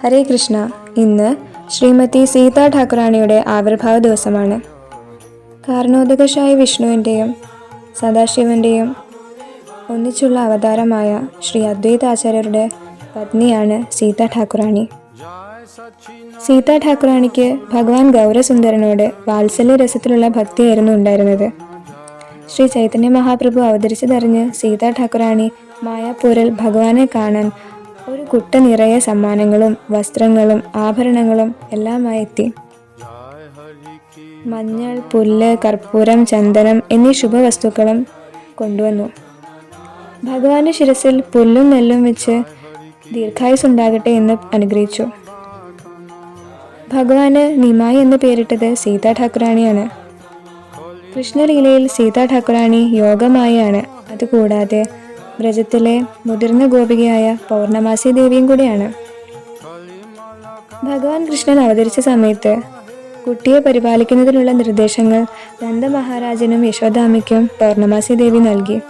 ഹരേ കൃഷ്ണ. ഇന്ന് ശ്രീമതി സീതാ ഠാക്കുറാണിയുടെ ആവിർഭാവ ദിവസമാണ്. കാരണോദകശായ വിഷ്ണുവിന്റെയും സദാശിവന്റെയും ഒന്നിച്ചുള്ള അവതാരമായ ശ്രീ അദ്വൈതാചാര്യരുടെ പത്നിയാണ് സീതാ ഠാക്കുറാണി. സീതാ ഠാക്കുറാണിക്ക് ഭഗവാൻ ഗൗരസുന്ദരനോട് വാത്സല്യ രസത്തിലുള്ള ഭക്തിയായിരുന്നു ഉണ്ടായിരുന്നത്. ശ്രീ ചൈതന്യ മഹാപ്രഭു അവതരിച്ചതറിഞ്ഞ് സീതാ ഠാക്കുറാണി മായാപൂരിൽ ഭഗവാനെ കാണാൻ ഒരു കുട്ട നിറയെ സമ്മാനങ്ങളും വസ്ത്രങ്ങളും ആഭരണങ്ങളും എല്ലാമായി എത്തി മഞ്ഞൾ പുല്ല് കർപ്പൂരം ചന്ദനം എന്നീ ശുഭവസ്തുക്കളും കൊണ്ടുവന്നു. ഭഗവാന്റെ ശിരസിൽ പുല്ലും നെല്ലും വെച്ച് ദീർഘായുസ് ഉണ്ടാകട്ടെ എന്ന് അനുഗ്രഹിച്ചു. ഭഗവാന് നിമായി എന്ന് പേരിട്ടത് സീതാ ഠാക്കുറാണിയാണ്. കൃഷ്ണലീലയിൽ സീതാ ഠാക്കുറാണി യോഗമായാണ്. അതുകൂടാതെ വ്രജത്തിലെ മുതിർന്ന ഗോപികയായ പൗർണമാസി ദേവിയും കൂടിയാണ്. ഭഗവാൻ കൃഷ്ണൻ അവതരിച്ച സമയത്ത് കുട്ടിയെ പരിപാലിക്കുന്നതിനുള്ള നിർദ്ദേശങ്ങൾ നന്ദമഹാരാജനും യശോദാമയ്ക്കും പൗർണമാസി ദേവി നൽകി.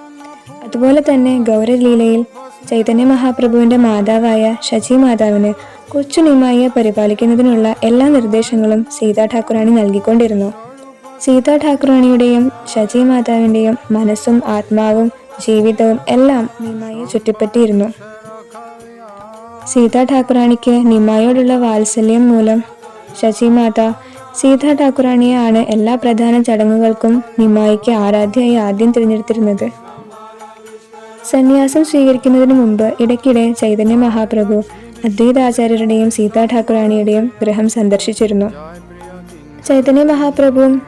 അതുപോലെ തന്നെ ഗൗരലീലയിൽ ചൈതന്യ മഹാപ്രഭുവിന്റെ മാതാവായ ശചി മാതാവിന് കൊച്ചു നിമായിയെ പരിപാലിക്കുന്നതിനുള്ള എല്ലാ നിർദ്ദേശങ്ങളും സീതാ ഠാക്കുറാണി നൽകിക്കൊണ്ടിരുന്നു. സീതാ ഠാക്കുറാണിയുടെയും ശചി മാതാവിന്റെയും മനസ്സും ആത്മാവും ജീവിതവും എല്ലാം നിമായെ ചുറ്റിപ്പറ്റിയിരുന്നു സീതാ ഠാക്കുറാണിക്ക് നിമായോടുള്ള വാത്സല്യം മൂലം ശശി മാത സീതാ ഠാക്കുറാണിയെ ആണ് എല്ലാ പ്രധാന ചടങ്ങുകൾക്കും നിമായിക്ക് ആരാധ്യയായി ആദ്യം തിരഞ്ഞെടുത്തിരുന്നത്. സന്യാസം സ്വീകരിക്കുന്നതിന് മുമ്പ് ഇടയ്ക്കിടെ ചൈതന്യ മഹാപ്രഭു അദ്വൈതാചാര്യരുടെയും സീതാ ഠാക്കുറാണിയുടെയും ഗൃഹം സന്ദർശിച്ചിരുന്നു. ചൈതന്യ മഹാപ്രഭുവും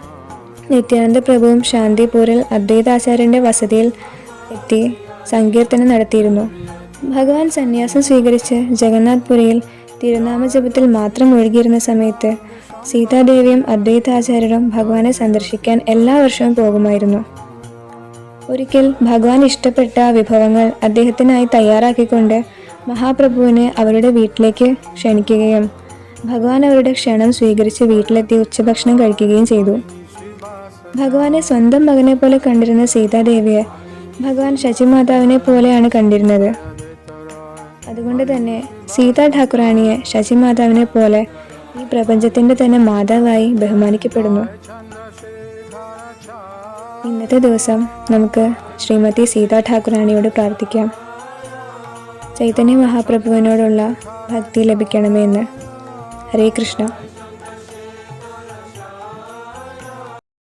നിത്യാനന്ദ പ്രഭുവും ശാന്തിപൂരിൽ അദ്വൈതാചാര്യന്റെ വസതിയിൽ എത്തി സങ്കീർത്തനം നടത്തിയിരുന്നു. ഭഗവാൻ സന്യാസം സ്വീകരിച്ച് ജഗന്നാഥ് പുരിയിൽ തിരുനാമജപത്തിൽ മാത്രം ഒഴുകിയിരുന്ന സമയത്ത് സീതാദേവിയും അദ്വൈതാചാര്യരും ഭഗവാനെ സന്ദർശിക്കാൻ എല്ലാ വർഷവും പോകുമായിരുന്നു. ഒരിക്കൽ ഭഗവാൻ ഇഷ്ടപ്പെട്ട വിഭവങ്ങൾ അദ്ദേഹത്തിനായി തയ്യാറാക്കിക്കൊണ്ട് മഹാപ്രഭുവിനെ അവരുടെ വീട്ടിലേക്ക് ക്ഷണിക്കുകയും ഭഗവാൻ അവരുടെ ക്ഷണം സ്വീകരിച്ച് വീട്ടിലെത്തി ഉച്ചഭക്ഷണം കഴിക്കുകയും ചെയ്തു. ഭഗവാനെ സ്വന്തം മകനെ പോലെ കണ്ടിരുന്ന സീതാദേവിയെ ഭഗവാൻ ശശിമാതാവിനെ പോലെയാണ് കണ്ടിരുന്നത്. അതുകൊണ്ട് തന്നെ സീതാ ഠാക്കുറാണിയെ ശശിമാതാവിനെ പോലെ ഈ പ്രപഞ്ചത്തിന്റെ തന്നെ മാതാവായി ബഹുമാനിക്കപ്പെടുന്നു. ഇന്നത്തെ ദിവസം നമുക്ക് ശ്രീമതി സീതാ ഠാക്കുറാണിയോട് പ്രാർത്ഥിക്കാം. ചൈതന്യ മഹാപ്രഭുവിനോടുള്ള ഭക്തി ലഭിക്കണമെന്ന് ഹരേ കൃഷ്ണ.